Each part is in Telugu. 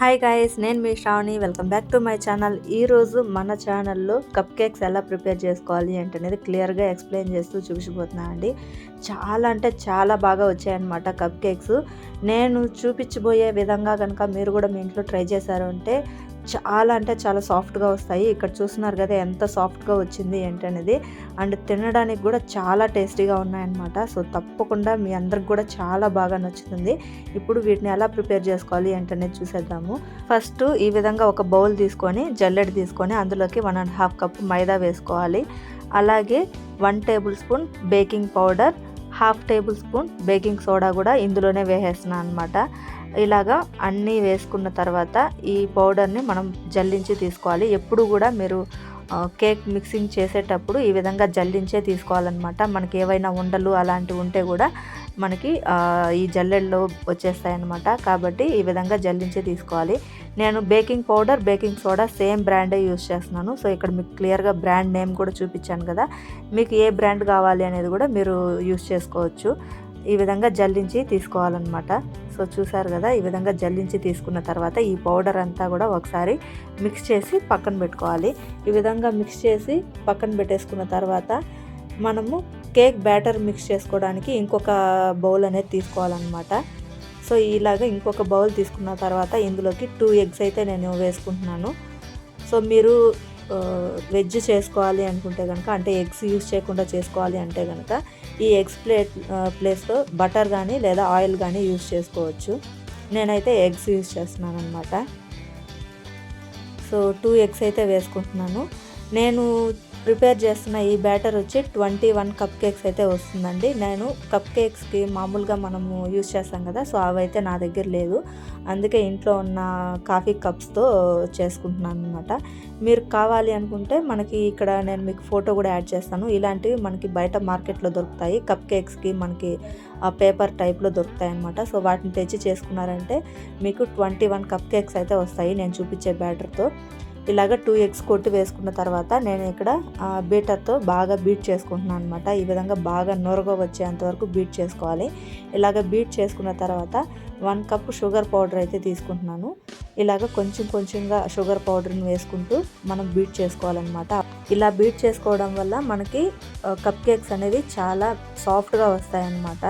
హాయ్ గాయస్ నేను మీ Shravani. Welcome back to my channel ఈరోజు మన ఛానల్లో కప్ కేక్స్ ఎలా ప్రిపేర్ చేసుకోవాలి ఏంటనేది క్లియర్గా ఎక్స్ప్లెయిన్ చేస్తూ చూపించబోతున్నాను అండి. చాలా అంటే చాలా బాగా వచ్చాయన్నమాట కప్ కేక్స్ నేను చూపించబోయే విధంగా కనుక మీరు కూడా మీ ఇంట్లో ట్రై చేశారు అంటే చాలా అంటే చాలా సాఫ్ట్గా వస్తాయి. ఇక్కడ చూస్తున్నారు కదా ఎంత సాఫ్ట్గా వచ్చింది ఏంటనేది. అండ్ తినడానికి కూడా చాలా టేస్టీగా ఉన్నాయన్నమాట. సో తప్పకుండా మీ అందరికి కూడా చాలా బాగా నచ్చుతుంది. ఇప్పుడు వీటిని ఎలా ప్రిపేర్ చేసుకోవాలి ఏంటనేది చూసేద్దాము. ఫస్ట్ ఈ విధంగా ఒక బౌల్ తీసుకొని జల్లెడ తీసుకొని అందులోకి వన్ అండ్ హాఫ్ కప్ మైదా వేసుకోవాలి. అలాగే one tablespoon baking powder half tablespoon baking soda కూడా ఇందులోనే వేసేస్తున్నాను అనమాట ఇలాగా అన్నీ వేసుకున్న తర్వాత ఈ పౌడర్ని మనం జల్లించి తీసుకోవాలి. ఎప్పుడు కూడా మీరు కేక్ మిక్సింగ్ చేసేటప్పుడు ఈ విధంగా జల్లించే తీసుకోవాలన్నమాట. మనకి ఏవైనా ఉండలు అలాంటివి ఉంటే కూడా మనకి ఈ జల్లెల్లో వచ్చేస్తాయన్నమాట. కాబట్టి ఈ విధంగా జల్లించే తీసుకోవాలి. నేను baking powder baking soda same బ్రాండే use చేస్తున్నాను. సో ఇక్కడ మీకు క్లియర్గా బ్రాండ్ నేమ్ కూడా చూపించాను కదా. మీకు ఏ బ్రాండ్ కావాలి అనేది కూడా మీరు యూస్ చేసుకోవచ్చు. ఈ విధంగా జల్లించి తీసుకోవాలన్నమాట. సో చూసారు కదా ఈ విధంగా జల్లించి తీసుకున్న తర్వాత ఈ పౌడర్ అంతా కూడా ఒకసారి మిక్స్ చేసి పక్కన పెట్టుకోవాలి. ఈ విధంగా మిక్స్ చేసి పక్కన పెట్టేసుకున్న తర్వాత మనము కేక్ బ్యాటర్ మిక్స్ చేసుకోవడానికి ఇంకొక బౌల్ అనేది తీసుకోవాలన్నమాట. సో ఇలాగ ఇంకొక బౌల్ తీసుకున్న తర్వాత ఇందులోకి టూ ఎగ్స్ అయితే నేను వేసుకుంటున్నాను. సో మీరు వెజ్ చేసుకోవాలి అనుకుంటే కనుక అంటే ఎగ్స్ యూజ్ చేయకుండా చేసుకోవాలి అంటే కనుక ఈ ఎగ్స్ ప్లేట్ ప్లేస్లో బటర్ కానీ లేదా ఆయిల్ కానీ యూజ్ చేసుకోవచ్చు. నేనైతే ఎగ్స్ యూజ్ చేస్తున్నాను అనమాట సో టూ ఎగ్స్ అయితే వేసుకుంటున్నాను. నేను ప్రిపేర్ చేస్తున్న ఈ బ్యాటర్ వచ్చి ట్వంటీ వన్ కప్ కేక్స్ అయితే వస్తుందండి. నేను కప్ కేక్స్కి మామూలుగా మనము యూస్ చేస్తాం కదా సో అవైతే నా దగ్గర లేదు. అందుకే ఇంట్లో ఉన్న కాఫీ కప్స్తో చేసుకుంటున్నాను అనమాట మీరు కావాలి అనుకుంటే మనకి ఇక్కడ నేను మీకు ఫోటో కూడా యాడ్ చేస్తాను. ఇలాంటివి మనకి బయట మార్కెట్లో దొరుకుతాయి. కప్ కేక్స్కి మనకి ఆ పేపర్ టైప్లో దొరుకుతాయి అనమాట సో వాటిని తెచ్చి చేసుకున్నారంటే మీకు ట్వంటీ వన్ కప్ కేక్స్ అయితే వస్తాయి నేను చూపించే బ్యాటర్తో. ఇలాగ టూ ఎగ్స్ కొట్టి వేసుకున్న తర్వాత నేను ఇక్కడ బీటర్తో బాగా బీట్ చేసుకుంటున్నాను అనమాట ఈ విధంగా బాగా నొరగ వచ్చేంత వరకు బీట్ చేసుకోవాలి. ఇలాగ బీట్ చేసుకున్న తర్వాత వన్ కప్ షుగర్ పౌడర్ అయితే తీసుకుంటున్నాను. ఇలాగ కొంచెం కొంచెంగా షుగర్ పౌడర్ని వేసుకుంటూ మనం బీట్ చేసుకోవాలన్నమాట. ఇలా బీట్ చేసుకోవడం వల్ల మనకి కప్ కేక్స్ అనేది చాలా సాఫ్ట్గా వస్తాయన్నమాట.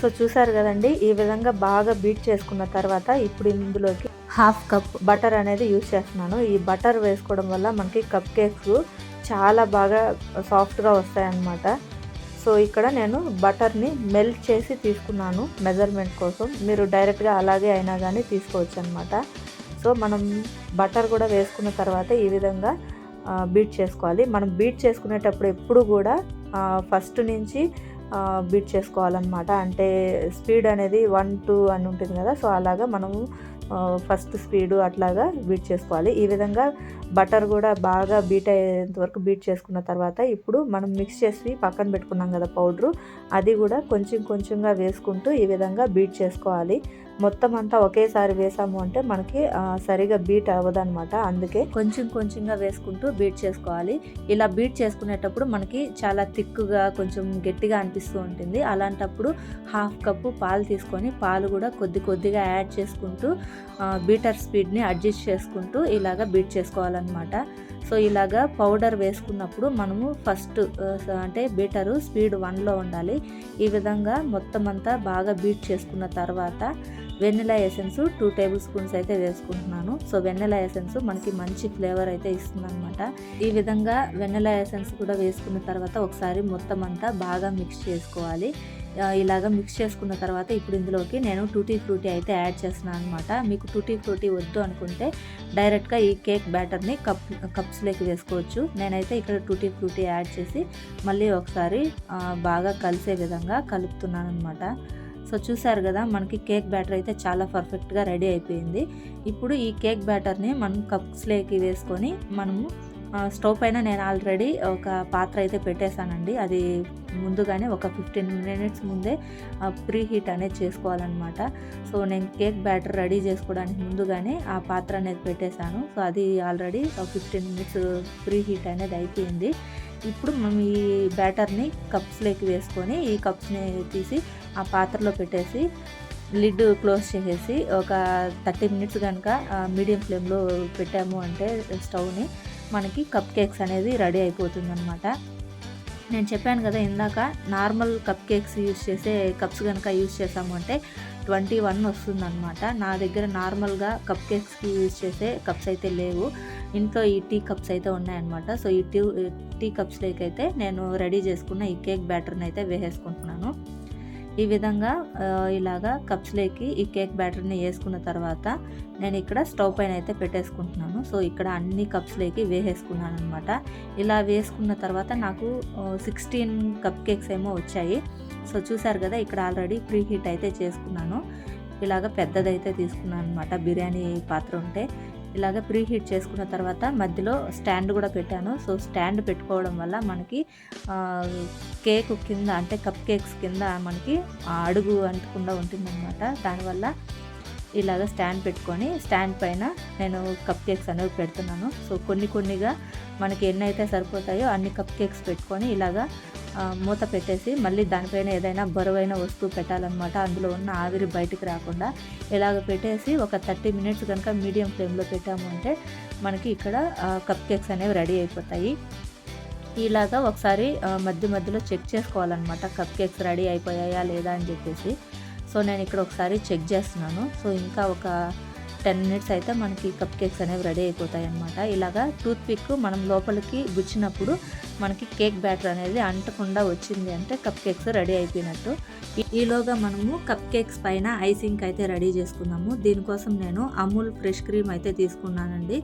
సో చూసారు కదండి ఈ విధంగా బాగా బీట్ చేసుకున్న తర్వాత ఇప్పుడు ఇందులోకి హాఫ్ కప్ బటర్ అనేది యూజ్ చేస్తున్నాను. ఈ బటర్ వేసుకోవడం వల్ల మనకి కప్ కేక్స్ చాలా బాగా సాఫ్ట్గా వస్తాయన్నమాట. సో ఇక్కడ నేను బటర్ని మెల్ట్ చేసి తీసుకున్నాను మెజర్మెంట్ కోసం. మీరు డైరెక్ట్గా అలాగే అయినా కానీ తీసుకోవచ్చు అనమాట సో మనం బటర్ కూడా వేసుకున్న తర్వాత ఈ విధంగా బీట్ చేసుకోవాలి. మనం బీట్ చేసుకునేటప్పుడు ఎప్పుడు కూడా ఫస్ట్ నుంచి బీట్ చేసుకోవాలన్నమాట. అంటే స్పీడ్ అనేది వన్ టూ అని ఉంటుంది కదా సో అలాగా మనము ఫస్ట్ స్పీడు అట్లాగా బీట్ చేసుకోవాలి. ఈ విధంగా బటర్ కూడా బాగా బీట్ అయ్యేంత వరకు బీట్ చేసుకున్న తర్వాత ఇప్పుడు మనం మిక్స్ చేసి పక్కన పెట్టుకున్నాం కదా పౌడరు అది కూడా కొంచెం కొంచెంగా వేసుకుంటూ ఈ విధంగా బీట్ చేసుకోవాలి. మొత్తం అంతా ఒకేసారి వేసాము అంటే మనకి సరిగా బీట్ అవ్వదనమాట అందుకే కొంచెం కొంచెంగా వేసుకుంటూ బీట్ చేసుకోవాలి. ఇలా బీట్ చేసుకునేటప్పుడు మనకి చాలా థిక్గా కొంచెం గట్టిగా అనిపిస్తూ ఉంటుంది. అలాంటప్పుడు హాఫ్ కప్పు పాలు తీసుకొని పాలు కూడా కొద్ది కొద్దిగా యాడ్ చేసుకుంటూ బీటర్ స్పీడ్ని అడ్జస్ట్ చేసుకుంటూ ఇలాగ బీట్ చేసుకోవాలన్నమాట. సో ఇలాగా పౌడర్ వేసుకున్నప్పుడు మనము ఫస్ట్ అంటే బీటరు స్పీడ్ వన్లో ఉండాలి. ఈ విధంగా మొత్తం అంతా బాగా బీట్ చేసుకున్న తర్వాత vanilla essence two tablespoons అయితే వేసుకుంటున్నాను. సో వెన్నెలా ఎసెన్స్ మనకి మంచి ఫ్లేవర్ అయితే ఇస్తుంది అనమాట ఈ విధంగా వెన్నెలా ఎసెన్స్ కూడా వేసుకున్న తర్వాత ఒకసారి మొత్తం అంతా బాగా మిక్స్ చేసుకోవాలి. ఇలాగ మిక్స్ చేసుకున్న తర్వాత ఇప్పుడు ఇందులోకి నేను టూటీ ఫ్రూటీ అయితే యాడ్ చేస్తున్నాను అనమాట మీకు టూటీ ఫ్రూటీ వద్దు అనుకుంటే డైరెక్ట్గా ఈ కేక్ బ్యాటర్ని కప్ కప్స్లోకి వేసుకోవచ్చు. నేనైతే ఇక్కడ టూటీ ఫ్రూటీ యాడ్ చేసి మళ్ళీ ఒకసారి బాగా కలిసే విధంగా కలుపుతున్నాను అనమాట సో చూసారు కదా మనకి కేక్ బ్యాటర్ అయితే చాలా పర్ఫెక్ట్గా రెడీ అయిపోయింది. ఇప్పుడు ఈ కేక్ బ్యాటర్ని మనం కప్స్లోకి వేసుకొని మనము స్టవ్ పైన నేను ఆల్రెడీ ఒక పాత్ర అయితే పెట్టేశానండి. అది ముందుగానే ఒక ఫిఫ్టీన్ మినిట్స్ ముందే ప్రీ హీట్ అనేది చేసుకోవాలన్నమాట. సో నేను కేక్ బ్యాటర్ రెడీ చేసుకోవడానికి ముందుగానే ఆ పాత్ర అనేది పెట్టేశాను. సో అది already fifteen minutes preheat అనేది అయిపోయింది. ఇప్పుడు మనం ఈ బ్యాటర్ని కప్స్లోకి వేసుకొని ఈ కప్స్ని తీసి ఆ పాత్రలో పెట్టేసి లిడ్ క్లోజ్ చేసేసి ఒక థర్టీ మినిట్స్ కనుక మీడియం ఫ్లేమ్లో పెట్టాము అంటే స్టవ్ని మనకి కప్ కేక్స్ అనేది రెడీ అయిపోతుంది అనమాట నేను చెప్పాను కదా ఇందాక నార్మల్ కప్ కేక్స్ యూస్ చేసే కప్స్ కనుక యూస్ చేసాము అంటే ట్వంటీ వన్ వస్తుందన్నమాట. నా దగ్గర నార్మల్గా కప్ కేక్స్కి యూజ్ చేసే కప్స్ అయితే లేవు. ఇంట్లో ఈ టీ కప్స్ అయితే ఉన్నాయన్నమాట. సో ఈ టీ టీ కప్స్లోకి అయితే నేను రెడీ చేసుకున్న ఈ కేక్ బ్యాటర్ని అయితే వేసేసుకుంటున్నాను. ఈ విధంగా ఇలాగా కప్స్లోకి ఈ కేక్ బ్యాటర్ని వేసుకున్న తర్వాత నేను ఇక్కడ స్టవ్ పైన అయితే పెట్టేసుకుంటున్నాను. సో ఇక్కడ అన్ని కప్స్లోకి వేసేసుకున్నాను అనమాట ఇలా వేసుకున్న తర్వాత నాకు సిక్స్టీన్ కప్ కేక్స్ ఏమో వచ్చాయి. సో చూసారు కదా ఇక్కడ ఆల్రెడీ ప్రీ హీట్ అయితే చేసుకున్నాను. ఇలాగ పెద్దదైతే తీసుకున్నాను అనమాట బిర్యానీ పాత్ర ఉంటే ఇలాగ ప్రీ హీట్ చేసుకున్న తర్వాత మధ్యలో స్టాండ్ కూడా పెట్టాను. సో స్టాండ్ పెట్టుకోవడం వల్ల మనకి కేక్ కింద అంటే కప్ కేక్స్ కింద మనకి అడుగు అంటకుండా ఉంటుందన్నమాట. దానివల్ల ఇలాగ స్టాండ్ పెట్టుకొని స్టాండ్ పైన నేను కప్ కేక్స్ అనేవి పెడుతున్నాను. సో కొన్ని కొన్నిగా మనకి ఎన్ని అయితే సరిపోతాయో అన్ని కప్ కేక్స్ పెట్టుకొని ఇలాగా మూత పెట్టేసి మళ్ళీ దానిపైన ఏదైనా బరువైన వస్తువు పెట్టాలన్నమాట. అందులో ఉన్న ఆవిరి బయటికి రాకుండా ఇలాగ పెట్టేసి ఒక థర్టీ మినిట్స్ కనుక మీడియం ఫ్లేమ్లో పెట్టాము అంటే మనకి ఇక్కడ కప్ కేక్స్ అనేవి రెడీ అయిపోతాయి. ఇలాగా ఒకసారి మధ్య మధ్యలో చెక్ చేసుకోవాలన్నమాట. కప్ కేక్స్ రెడీ అయిపోయాయా లేదా అని చెప్పేసి. సో నేను ఇక్కడ ఒకసారి చెక్ చేస్తున్నాను. సో ఇంకా ఒక టెన్ మినిట్స్ అయితే మనకి కప్ కేక్స్ అనేవి రెడీ అయిపోతాయి అనమాట ఇలాగా టూత్ పిక్ మనం లోపలికి గుచ్చినప్పుడు మనకి కేక్ బ్యాటర్ అనేది అంటకుండా వచ్చింది అంటే కప్ కేక్స్ రెడీ అయిపోయినట్టు. ఈలోగా మనము కప్ కేక్స్ పైన ఐసింగ్ అయితే రెడీ చేసుకున్నాము. దీనికోసం నేను అమూల్ ఫ్రెష్ క్రీమ్ అయితే తీసుకున్నానండి.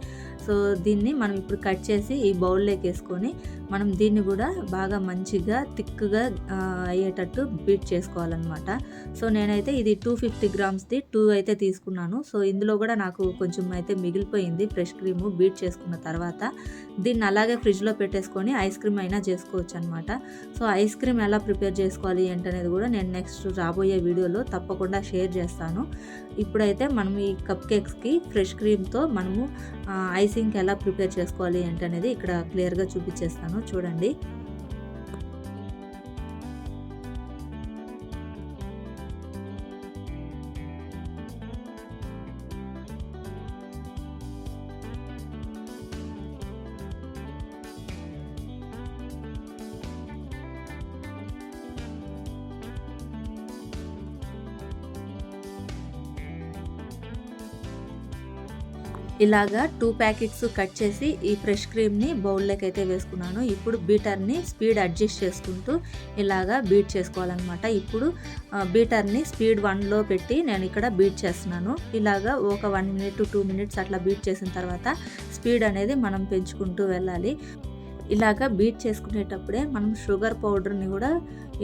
సో దీన్ని మనం ఇప్పుడు కట్ చేసి ఈ బౌల్లోకి వేసుకొని మనం దీన్ని కూడా బాగా మంచిగా థిక్గా అయ్యేటట్టు బీట్ చేసుకోవాలన్నమాట. సో నేనైతే ఇది టూ ఫిఫ్టీ గ్రామ్స్ది టూ అయితే తీసుకున్నాను. సో ఇందులో కూడా నాకు కొంచెం అయితే మిగిలిపోయింది. ఫ్రెష్ క్రీమ్ బీట్ చేసుకున్న తర్వాత దీన్ని అలాగే ఫ్రిడ్జ్లో పెట్టేసుకొని ఐస్ క్రీమ్ అయినా చేసుకోవచ్చు అనమాట సో ఐస్ క్రీమ్ ఎలా ప్రిపేర్ చేసుకోవాలి ఏంటనేది కూడా నేను నెక్స్ట్ రాబోయే వీడియోలో తప్పకుండా షేర్ చేస్తాను. ఇప్పుడైతే మనం ఈ కప్ కేక్స్కి ఫ్రెష్ క్రీమ్తో మనము ఐసింగ్కి ఎలా ప్రిపేర్ చేసుకోవాలి ఏంటనేది ఇక్కడ క్లియర్గా చూపించేస్తాను. చూడండి. ఇలాగా టూ ప్యాకెట్స్ కట్ చేసి ఈ ఫ్రెష్ క్రీమ్ని బౌల్లోకి అయితే వేసుకున్నాను. ఇప్పుడు బీటర్ని స్పీడ్ అడ్జస్ట్ చేసుకుంటూ ఇలాగా బీట్ చేసుకోవాలన్నమాట. ఇప్పుడు బీటర్ని స్పీడ్ వన్లో పెట్టి నేను ఇక్కడ బీట్ చేస్తున్నాను. ఇలాగా ఒక వన్ మినిట్ టూ మినిట్స్ అట్లా బీట్ చేసిన తర్వాత స్పీడ్ అనేది మనం పెంచుకుంటూ వెళ్ళాలి. ఇలాగా బీట్ చేసుకునేటప్పుడే మనం షుగర్ పౌడర్ని కూడా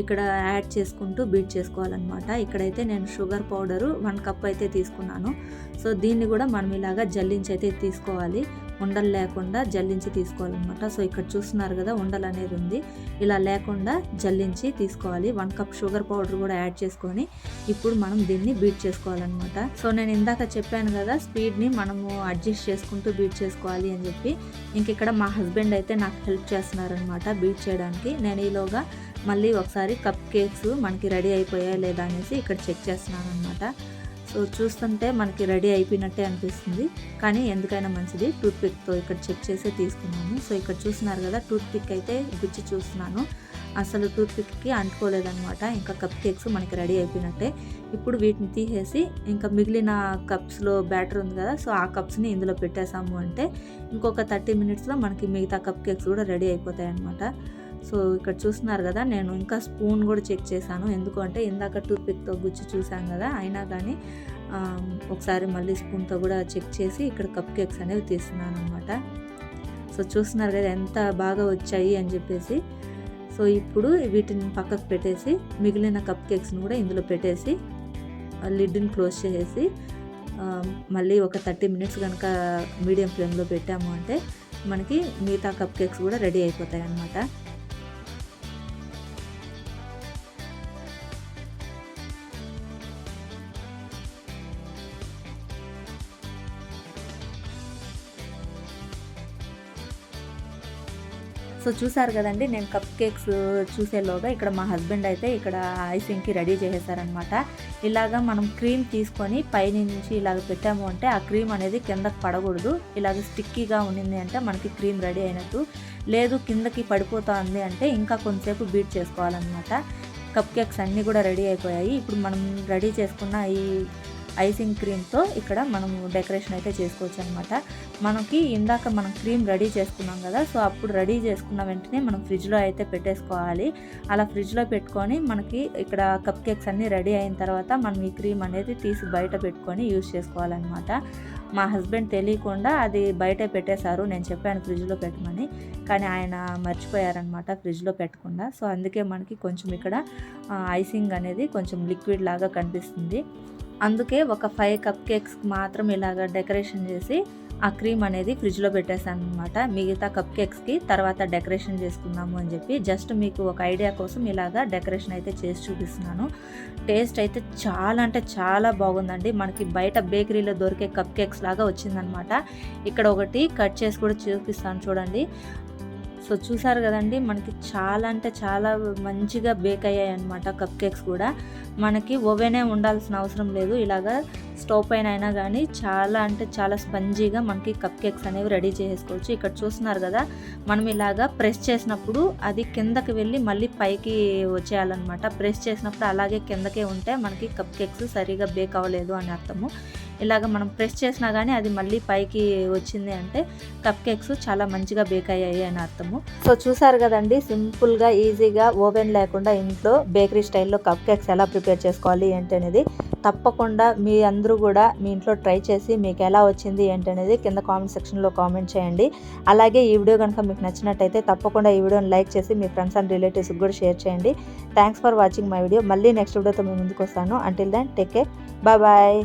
ఇక్కడ యాడ్ చేసుకుంటూ బీట్ చేసుకోవాలన్నమాట. ఇక్కడైతే నేను షుగర్ పౌడరు వన్ కప్ అయితే తీసుకున్నాను. సో దీన్ని కూడా మనం ఇలాగా జల్లించి అయితే తీసుకోవాలి. ఉండలు లేకుండా జల్లించి తీసుకోవాలన్నమాట. సో ఇక్కడ చూస్తున్నారు కదా ఉండలు అనేది ఉంది. ఇలా లేకుండా జల్లించి తీసుకోవాలి. వన్ కప్ షుగర్ పౌడర్ కూడా యాడ్ చేసుకొని ఇప్పుడు మనం దీన్ని బీట్ చేసుకోవాలన్నమాట. సో నేను ఇందాక చెప్పాను కదా స్పీడ్ని మనము అడ్జస్ట్ చేసుకుంటూ బీట్ చేసుకోవాలి అని చెప్పి. ఇంక ఇక్కడ మా హస్బెండ్ అయితే నాకు హెల్ప్ చేస్తున్నారనమాట బీట్ చేయడానికి. నేను ఈలోగా మళ్ళీ ఒకసారి కప్ కేక్స్ మనకి రెడీ అయిపోయా లేదా అనేసి ఇక్కడ చెక్ చేస్తున్నాను అనమాట సో చూస్తుంటే మనకి రెడీ అయిపోయినట్టే అనిపిస్తుంది. కానీ ఎందుకైనా మంచిది. టూత్ పిక్తో ఇక్కడ చెక్ చేసే తీసుకున్నాను. సో ఇక్కడ చూస్తున్నారు కదా టూత్ పిక్ అయితే గుచ్చి చూస్తున్నాను. అసలు టూత్ పిక్కి అంటుకోలేదనమాట ఇంకా కప్ కేక్స్ మనకి రెడీ అయిపోయినట్టే. ఇప్పుడు వీటిని తీసేసి ఇంకా మిగిలిన కప్స్లో బ్యాటర్ ఉంది కదా సో ఆ కప్స్ని ఇందులో పెట్టేసాము అంటే ఇంకొక థర్టీ మినిట్స్లో మనకి మిగతా కప్ కేక్స్ కూడా రెడీ అయిపోతాయి అనమాట సో ఇక్కడ చూస్తున్నారు కదా నేను ఇంకా స్పూన్ కూడా చెక్ చేశాను. ఎందుకంటే ఇందాక టూత్పిక్తో గుచ్చి చూసాను కదా అయినా కానీ ఒకసారి మళ్ళీ స్పూన్తో కూడా చెక్ చేసి ఇక్కడ కప్ కేక్స్ అనేవి తీస్తున్నాను అనమాట సో చూస్తున్నారు కదా ఎంత బాగా వచ్చాయి అని చెప్పేసి. సో ఇప్పుడు వీటిని పక్కకు పెట్టేసి మిగిలిన కప్ కేక్స్ని కూడా ఇందులో పెట్టేసి లిడ్ని క్లోజ్ చేసేసి మళ్ళీ ఒక థర్టీ మినిట్స్ కనుక మీడియం ఫ్లేమ్లో పెట్టాము అంటే మనకి మిగతా కప్ కేక్స్ కూడా రెడీ అయిపోతాయి అన్నమాట. సో చూసారు కదండి నేను కప్ కేక్స్ చూసేలోగా ఇక్కడ మా హస్బెండ్ అయితే ఇక్కడ ఐసింగ్కి రెడీ చేసేసారనమాట ఇలాగా మనం క్రీమ్ తీసుకొని పైనుంచి ఇలాగ పెట్టాము అంటే ఆ క్రీమ్ అనేది కిందకి పడకూడదు. ఇలాగ స్టిక్కీగా ఉండింది అంటే మనకి క్రీమ్ రెడీ అయినట్టు. లేదు కిందకి పడిపోతుంది అంటే ఇంకా కొంతసేపు బీట్ చేసుకోవాలన్నమాట. కప్ కేక్స్ అన్నీ కూడా రెడీ అయిపోయాయి. ఇప్పుడు మనం రెడీ చేసుకున్న ఈ ఐసింగ్ క్రీమ్తో ఇక్కడ మనం డెకరేషన్ అయితే చేసుకోవచ్చు అనమాట మనకి ఇందాక మనం క్రీమ్ రెడీ చేసుకున్నాం కదా సో అప్పుడు రెడీ చేసుకున్న వెంటనే మనం ఫ్రిడ్జ్లో అయితే పెట్టేసుకోవాలి. అలా ఫ్రిడ్జ్లో పెట్టుకొని మనకి ఇక్కడ కప్ కేక్స్ అన్నీ రెడీ అయిన తర్వాత మనం ఈ క్రీమ్ అనేది తీసి బయట పెట్టుకొని యూజ్ చేసుకోవాలన్నమాట. మా హస్బెండ్ తెలియకుండా అది బయటే పెట్టేశారు నేను చెప్పాను ఫ్రిడ్జ్లో పెట్టమని కానీ ఆయన మర్చిపోయారనమాట ఫ్రిడ్జ్లో పెట్టకుండా. సో అందుకే మనకి కొంచెం ఇక్కడ ఐసింగ్ అనేది కొంచెం లిక్విడ్ లాగా కనిపిస్తుంది. అందుకే ఒక ఫైవ్ కప్ కేక్స్ మాత్రం ఇలాగ డెకరేషన్ చేసి ఆ క్రీమ్ అనేది ఫ్రిడ్జ్లో పెట్టేశాను అనమాట మిగతా కప్ కేక్స్కి తర్వాత డెకరేషన్ చేసుకుందాము అని చెప్పి జస్ట్ మీకు ఒక ఐడియా కోసం ఇలాగా డెకరేషన్ అయితే చేసి చూపిస్తున్నాను. టేస్ట్ అయితే చాలా అంటే చాలా బాగుందండి. మనకి బయట బేకరీలో దొరికే కప్ కేక్స్ లాగా వచ్చిందనమాట ఇక్కడ ఒకటి కట్ చేసి కూడా చూపిస్తాను చూడండి. సో చూసారు కదండి మనకి చాలా అంటే చాలా మంచిగా బేక్ అయ్యాయి అనమాట కప్ కేక్స్ కూడా. మనకి ఓవెనే ఉండాల్సిన అవసరం లేదు ఇలాగా స్టవ్ పైన అయినా కానీ చాలా అంటే చాలా స్పంజీగా మనకి కప్ కేక్స్ అనేవి రెడీ చేసుకోవచ్చు ఇక్కడ చూస్తున్నారు కదా మనం ఇలాగా ప్రెస్ చేసినప్పుడు అది కిందకి వెళ్ళి మళ్ళీ పైకి వచ్చేయాలన్నమాట. ప్రెస్ చేసినప్పుడు అలాగే కిందకే ఉంటే మనకి కప్ కేక్స్ సరిగా బేక్ అవ్వలేదు అని అర్థము. ఇలాగ మనం ప్రెస్ చేసినా కానీ అది మళ్ళీ పైకి వచ్చింది అంటే కప్ కేక్స్ చాలా మంచిగా బేక్ అయ్యాయి అని అర్థము. సో చూసారు కదండి సింపుల్గా ఈజీగా ఓవెన్ లేకుండా ఇంట్లో బేకరీ స్టైల్లో కప్ కేక్స్ ఎలా ప్రిపేర్ చేసుకోవాలి ఏంటి అనేది తప్పకుండా మీ అందరూ కూడా మీ ఇంట్లో ట్రై చేసి మీకు ఎలా వచ్చింది ఏంటి అనేది కింద కామెంట్ సెక్షన్లో కామెంట్ చేయండి. అలాగే ఈ వీడియో కనుక మీకు నచ్చినట్టయితే తప్పకుండా ఈ వీడియోని లైక్ చేసి మీ ఫ్రెండ్స్ అండ్ రిలేటివ్స్కి కూడా షేర్ చేయండి. Thanks for watching my video. మళ్ళీ నెక్స్ట్ వీడియోతో మీ ముందుకు వస్తాను. Until then take care bye bye